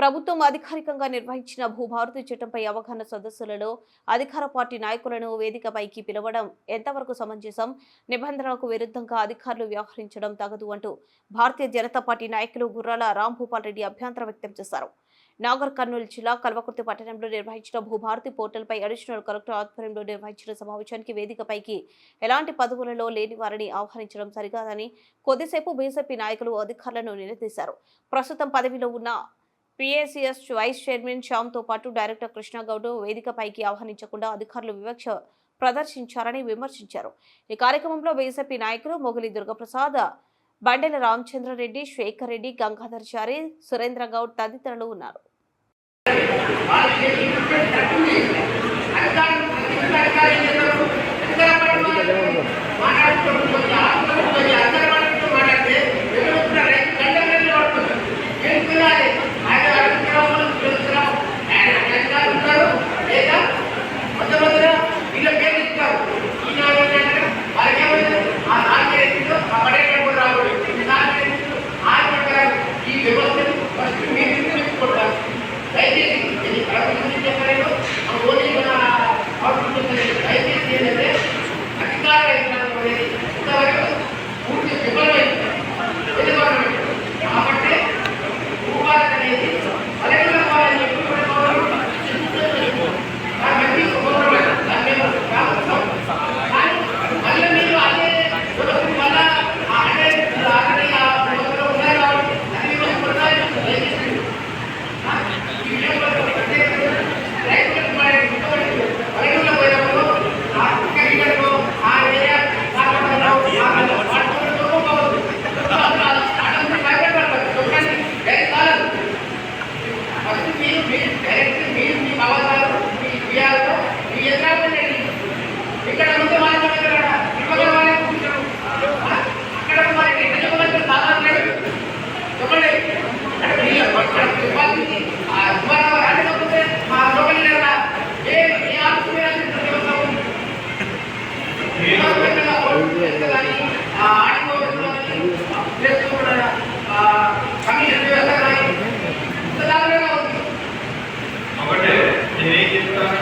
ప్రభుత్వం అధికారికంగా నిర్వహించిన భూభారతి చట్టంపై అవగాహన సదస్సులలో అధికార పార్టీ నాయకులను వేదికపైకి పిలవడం ఎంతవరకు సమంజసం? నిబంధనలకు విరుద్ధంగా అధికారులు వ్యవహరించడం తగదు అంటూ భారతీయ జనతా పార్టీ నాయకులు గుర్రాల రాంభూపాల్ రెడ్డి అభ్యంతరం వ్యక్తం చేశారు. నాగర్ కర్నూలు జిల్లా కల్వకుర్తి పట్టణంలో నిర్వహించిన భూభారతి పోర్టల్పై అడిషనల్ కలెక్టర్ ఆధ్వర్యంలో నిర్వహించిన సమావేశానికి వేదికపైకి ఎలాంటి పదవులలో లేని వారిని ఆహ్వానించడం సరికాదని కొద్దిసేపు బీజేపీ నాయకులు అధికారులను నిలదీశారు. ప్రస్తుతం పదవిలో ఉన్న పిఏసిఎస్ వైస్ చైర్మన్ శ్యామ్తో పాటు డైరెక్టర్ కృష్ణగౌడ్ వేదికపైకి ఆహ్వానించకుండా అధికారులు వివక్ష ప్రదర్శించారని విమర్శించారు. ఈ కార్యక్రమంలో బీజేపీ నాయకులు మొగలి దుర్గప్రసాద్ బండెల రామచంద్రారెడ్డి శేఖర్ రెడ్డి గంగాధర్చారి సురేంద్రగౌడ్ సురేంద్ర గౌడ్ తదితరులు ఉన్నారు.